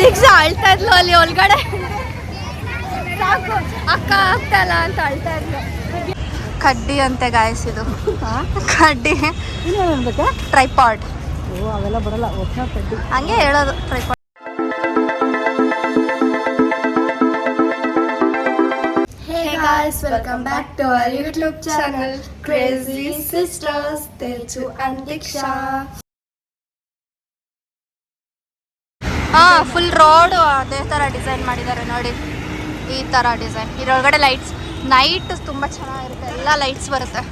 ದೀಕ್ಷಾ ಅಳ್ತಾ ಇದ್ಲು ಅಲ್ಲಿ ಒಳಗಡೆ. ಸಾಕು ಅಕ್ಕ ಆಗ್ತಲ್ಲ ಅಂತ ಅಳ್ತಾ ಇದ್ಲು. ಕಡ್ಡಿ ಅಂತೆ ಗಾಯಿಸಿದು ಕಡ್ಡಿ. ಟ್ರೈಪಾಡ್ ಓ ಅವೆಲ್ಲ ಬರಲ್ಲ ಹಂಗೆ ಹೇಳೋದು tripod guys, welcome back to our YouTube channel Crazy Sisters. Teju and Diksha. ಹಾ ಫುಲ್ ರೋಡ್ ಅದೇ ಥರ ಡಿಸೈನ್ ಮಾಡಿದ್ದಾರೆ ನೋಡಿ. ಈ ಥರ ಡಿಸೈನ್ ಇದರೊಳಗಡೆ ಲೈಟ್ಸ್ ನೈಟ್ ತುಂಬ ಚೆನ್ನಾಗಿರುತ್ತೆ. ಎಲ್ಲ ಲೈಟ್ಸ್ ಬರುತ್ತೆ.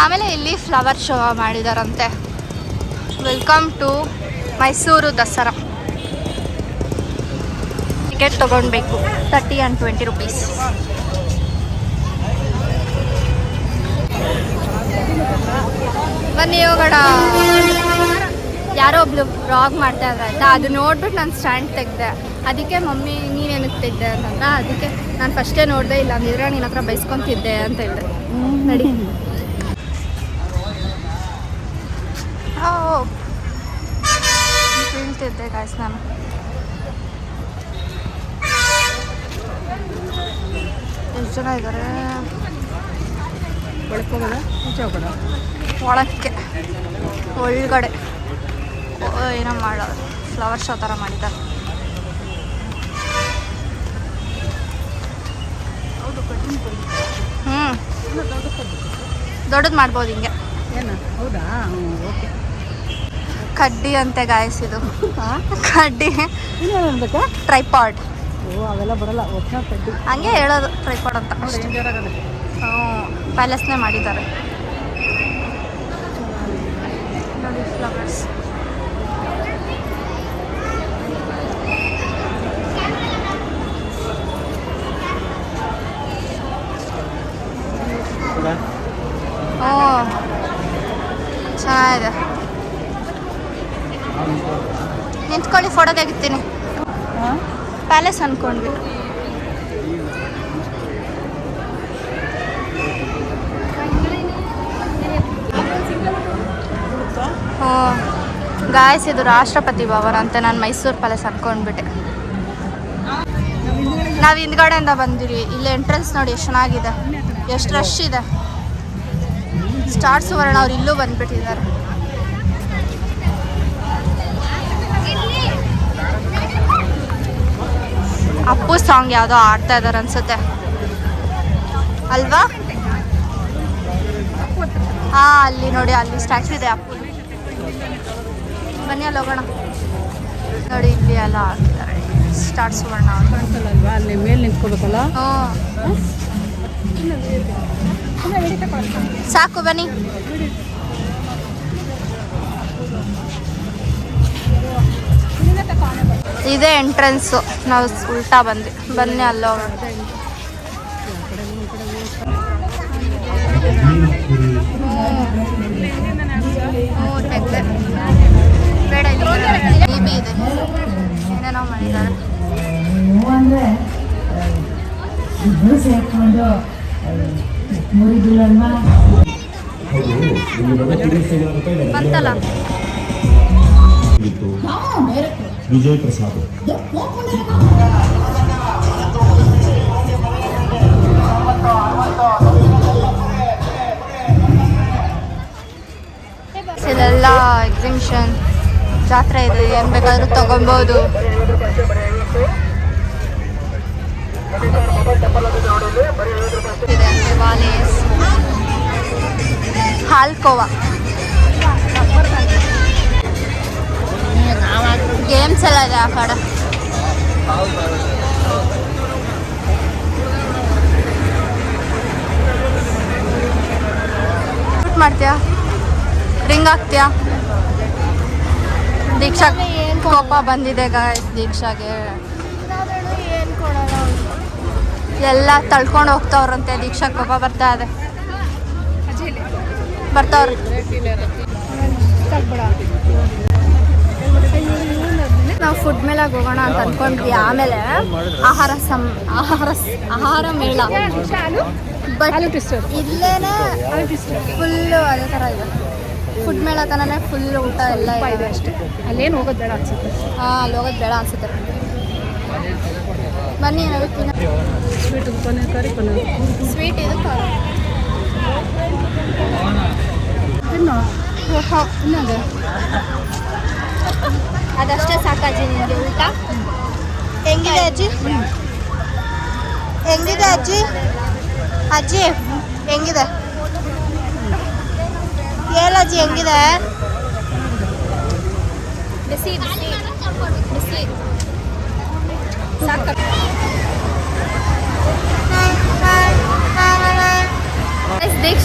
ಆಮೇಲೆ ಇಲ್ಲಿ flower show ಮಾಡಿದಾರಂತೆ. Welcome to Mysuru Dasara ticket ತೊಗೊಳ್ಬೇಕು ತರ್ಟಿ ಆ್ಯಂಡ್ ಟ್ವೆಂಟಿ ರುಪೀಸ್ ಬನ್ನಿ ಹೋಗೋಣ. ಯಾರೋ ಒಬ್ಳು ವ್ಲಾಗ್ ಮಾಡ್ತಾ ಇದ್ರೆ ಆಯ್ತಾ ಅದು ನೋಡ್ಬಿಟ್ಟು ನಾನು ಸ್ಟ್ಯಾಂಡ್ ತೆಗ್ದೆ. ಅದಕ್ಕೆ ಮಮ್ಮಿ ನೀನೇನಕ್ಕೆ ತೆಗ್ದೆ ಅಂತಂದ್ರೆ ಅದಕ್ಕೆ ನಾನು ಫಸ್ಟೇ ನೋಡಿದೆ ಇಲ್ಲ ಅಂದಿದ್ರೆ ನಿನ್ನ ಹತ್ರ ಬೈಸ್ಕೊಂತಿದ್ದೆ ಅಂತ ಹೇಳಿದೆ. ನಡಿ. ಓ. ಬೀಳ್ತಿದ್ದೆ ಗಾಯ್ಸ್ ನಾನು. ಎಷ್ಟು ಜನ ಇದ್ದಾರೆ ಒಳಕ್ಕೆ ಒಳಕ್ಕೆ ಒಳಗಡೆ. ಏನೋ ಮಾಡೋದು ಫ್ಲವರ್ ಶೋ ಥರ ಮಾಡಿದ್ದಾರೆ ಹ್ಞೂ ದೊಡ್ಡದು ಮಾಡ್ಬೋದು ಹಿಂಗೆ. ಏನು? ಹೌದಾ? ಓಕೆ. ಕಡ್ಡಿ ಅಂತೆ ಗಾಯಿಸಿದು ಕಡ್ಡಿ. ಟ್ರೈಪಾಡ್ ಓ ಅವೆಲ್ಲ ಬರಲ್ಲ. ಕಡ್ಡಿ. ಹಂಗೆ ಹೇಳೋದು ಟ್ರೈಪಾಡ್ ಅಂತ ನೋಡಿ ಅಷ್ಟೇ ಹೆಂಗೆ ಜೋರಾಗದೆ ಹ್ಞೂ ಪ್ಯಾಲೇಸ್ನೇ ಮಾಡಿದ್ದಾರೆ ನೋಡಿ ಫ್ಲವರ್ಸ್ ಓ ಚೆನ್ನಾಗಿದೆ ನಿಂತ್ಕೊಳ್ಳಿ ಫೋಟೋ ತೆಗಿತೀನಿ. ಪ್ಯಾಲೇಸ್ ಅನ್ಕೊಂಡ್ವಿ. ಹ್ಞೂ ಗಾಯಸ್ ಇದು ರಾಷ್ಟ್ರಪತಿ ಭವನ ಅಂತ ನಾನು ಮೈಸೂರು ಪ್ಯಾಲೇಸ್ ಅನ್ಕೊಂಡ್ಬಿಟ್ಟೆ. ನಾವು ಹಿಂದ್ಗಡೆಯಿಂದ ಬಂದಿರಿ ಇಲ್ಲಿ ಎಂಟ್ರೆನ್ಸ್ ನೋಡಿ ಎಷ್ಟು ಚೆನ್ನಾಗಿದೆ. ಎಷ್ಟು ರಶ್ ಇದೆ. ಸ್ಟಾರ್ ಸುವರ್ಣ ಅವ್ರು ಇಲ್ಲೂ ಬಂದ್ಬಿಟ್ಟಿದ್ದಾರೆ. ಅಪ್ಪು ಸಾಂಗ್ ಯಾವುದೋ ಆಡ್ತಾ ಇದಾರೆ ಅನ್ಸುತ್ತೆ. ಅಲ್ವಾ? ಹಾ ಅಲ್ಲಿ ನೋಡಿ ಅಲ್ಲಿ ಸ್ಟ್ಯಾಚು ಇದೆ ಅಪ್ಪು. ಬನ್ನಿ ಅಲ್ಲಿ ಹೋಗೋಣ. ನೋಡಿ ಇಲ್ಲಿ ಎಲ್ಲ ಹಾಕಿದ್ದಾರೆ ಸ್ಟಾರ್ ಸುವರ್ಣ ಅಲ್ಲಿ ಮೇಲೆ ನಿಂತ್ಕೋಬೇಕಲ್ಲ? ಹ್ಞೂ ಸಾಕು ಬನ್ನಿ. ಇದೇ ಎಂಟ್ರೆನ್ಸು ನಾವು ಉಲ್ಟಾ ಬಂದ್ವಿ. ಬನ್ನಿ ಅಲ್ಲ. ಬೇಡ ಬಿ ಇದೆ ಮಾಡಿದ್ದಾರೆ ಬಂತಲ್ಲ ವಿಜಯ್ ಪ್ರಸಾದ್ ಇದೆಲ್ಲ ಎಕ್ಸಿಬಿಷನ್ ಜಾತ್ರೆ ಇದೆ ಏನು ಬೇಕಾದ್ರೂ ತಗೊಬೋದು ಹಾಲ್ಕೋವಾ. ಗೇಮ್ಸ್ ಎಲ್ಲ ಇದೆ ಆ ಕಡೆ. ಮಾಡ್ತೀಯಾ? ರಿಂಗ್ ಹಾಕ್ತೀಯಾ? ದೀಕ್ಷಾ ಕೋಪ ಬಂದಿದೆ ಗಾಯ್ಸ್ ದೀಕ್ಷಾಗೆ. ಎಲ್ಲ ತಳ್ಕೊಂಡು ಹೋಗ್ತಾವ್ರಂತೆ ದೀಕ್ಷಾ ಕೋಪ ಬರ್ತಾ ಇದೆ. ಬರ್ತಾವ್ರಿ. ನಾವು ಫುಡ್ ಮೇಲೆ ಹೋಗೋಣ ಅಂತ ಅನ್ಕೊಂಡ್ವಿ. ಆಮೇಲೆ ಆಹಾರ ಸಂ ಆಹಾರ ಆಹಾರ ಮೇಳ. ಬಟ್ ಇಲ್ಲೇನೆ ಫುಲ್ಲು ಅದೇ ಥರ ಇದೆ. ಫುಡ್ ಮೇಳ ತನನೇ ಫುಲ್ ಊಟ ಎಲ್ಲ ಇದೆ ಅಷ್ಟೇ. ಅಲ್ಲೇನು ಹೋಗೋದು ಬೇಡ ಅನ್ಸುತ್ತೆ. ಹಾಂ ಅಲ್ಲಿ ಹೋಗೋದು ಬೇಡ ಅನ್ಸುತ್ತೆ. ಬನ್ನಿ ನಾವು ತಿನ್ನ sweet paneer curry paneer. Sweet ಇದು ತಿನ್ನು? ಇನ್ನೊಂದು ಅದಷ್ಟೇ ಸಾಕಾಜಿ ನಿಮಗೆ ಊಟ. ಹೆಂಗಿದೆ ಅಜ್ಜಿ? ಹೆಂಗಿದೆ ಅಜ್ಜಿ? ಅಜ್ಜಿ ಹೆಂಗಿದೆ? ಹೇಳಜ್ಜಿ ಹೆಂಗಿದೆ? ಬಿಸಿ ಬಿಸಿ. ಬಿಸಿ. ಸಾಕು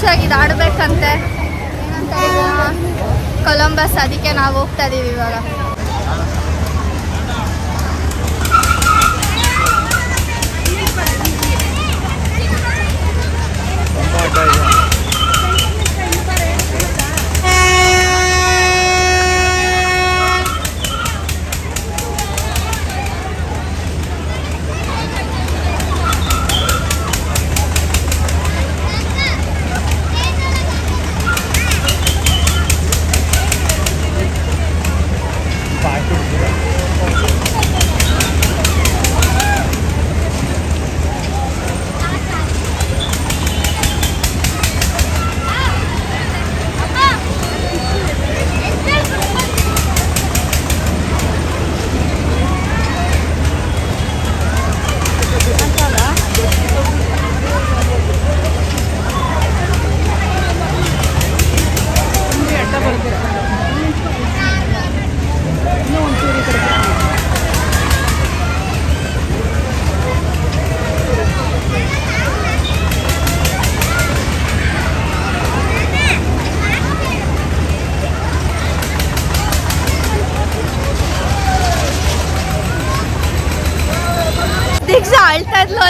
ದೀಕ್ಷಾಗಿ ಇದು ಕೊಲಂಬಸ್ ಅದಕ್ಕೆ ನಾವು ಹೋಗ್ತಾ ಇದೀವಿ ಇವಾಗ.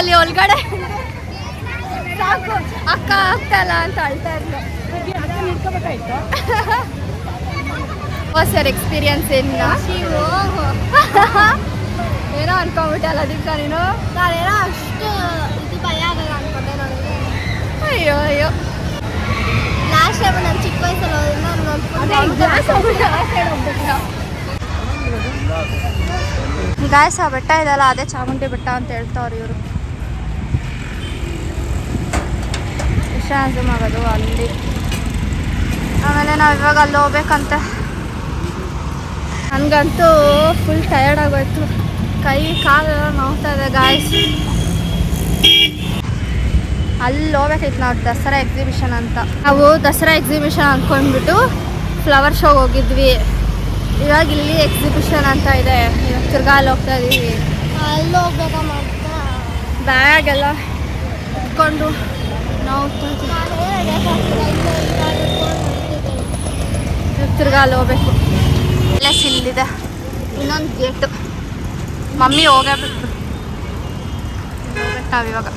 ಅಲ್ಲಿ ಒಳಗಡೆ? ಸಾಕು. ಅಕ್ಕ ಆಗ್ತಲ್ಲ ಅಂತ ಅಳ್ತಾ ಇದ್ಲು. ಸರ್ ಎಕ್ಸ್ಪೀರಿಯನ್ಸ್ ಏನಿಲ್ಲ ಏನೋ ಅನ್ಕೊಂಬಿಟ್ಟಲ್ಲ ಅದಕ್ಕೆ ನೀನು? ನಾನೇನೋ ಅಷ್ಟು ಇದು ಭಯ ಆಗಲ್ಲ ಅನ್ಕೊಂಡೆ ನನಗೆ. ಅಯ್ಯೋ ಅಯ್ಯೋ. ಲಾಸ್ಟ್ ಟೈಮ್ ನಾನು ಚಿಕ್ಕ ವಯಸ್ಸಲ್ಲಿ ಗಾಯಸ ಬೆಟ್ಟ ಇದಲ್ಲ ಅದೇ ಚಾಮುಂಡಿ ಬೆಟ್ಟ ಅಂತ ಹೇಳ್ತಾವ್ರಿ ಇವರು. ವಿಶ್ರಾಂತಿ ಆಗೋದು ಅಲ್ಲಿ. ಆಮೇಲೆ ನಾವು ಇವಾಗ ಅಲ್ಲಿ ಹೋಗ್ಬೇಕಂತ. ನನಗಂತೂ ಫುಲ್ ಟಯರ್ಡ್ ಆಗೋಯ್ತು. ಕೈ ಕಾಲೆಲ್ಲ ನೋಡ್ತಾ ಇದೆ ಗಾಯಸ್ ಅಲ್ಲಿ ಹೋಗ್ಬೇಕಿತ್ತು ನಾವು ದಸರಾ ಎಕ್ಸಿಬಿಷನ್ ಅಂತ. ನಾವು ದಸರಾ ಎಕ್ಸಿಬಿಷನ್ ಅಂದ್ಕೊಂಡ್ಬಿಟ್ಟು ಫ್ಲವರ್ ಶೋಗೆ ಹೋಗಿದ್ವಿ. ಇವಾಗ ಇಲ್ಲಿ ಎಕ್ಸಿಬಿಷನ್ ಅಂತ ಇದೆ. ಇವಾಗ ತಿರ್ಗಾ ಅಲ್ಲಿ ಹೋಗ್ತಾ ಇದ್ದೀವಿ ಅಲ್ಲಿ ಹೋಗ್ಬೇಕ ಬ್ಯಾಗ್ ಎಲ್ಲ ಇಟ್ಕೊಂಡು ತಿರ್ಗಾ ಅಲ್ಲಿ ಹೋಗ್ಬೇಕು ಅಲ್ಲೇ ಸಿಲ್ಲಿದೆ ಇನ್ನೊಂದು ಗೇಟು ಮಮ್ಮಿ ಹೋಗಬೇಕು ನಾವಿವಾಗ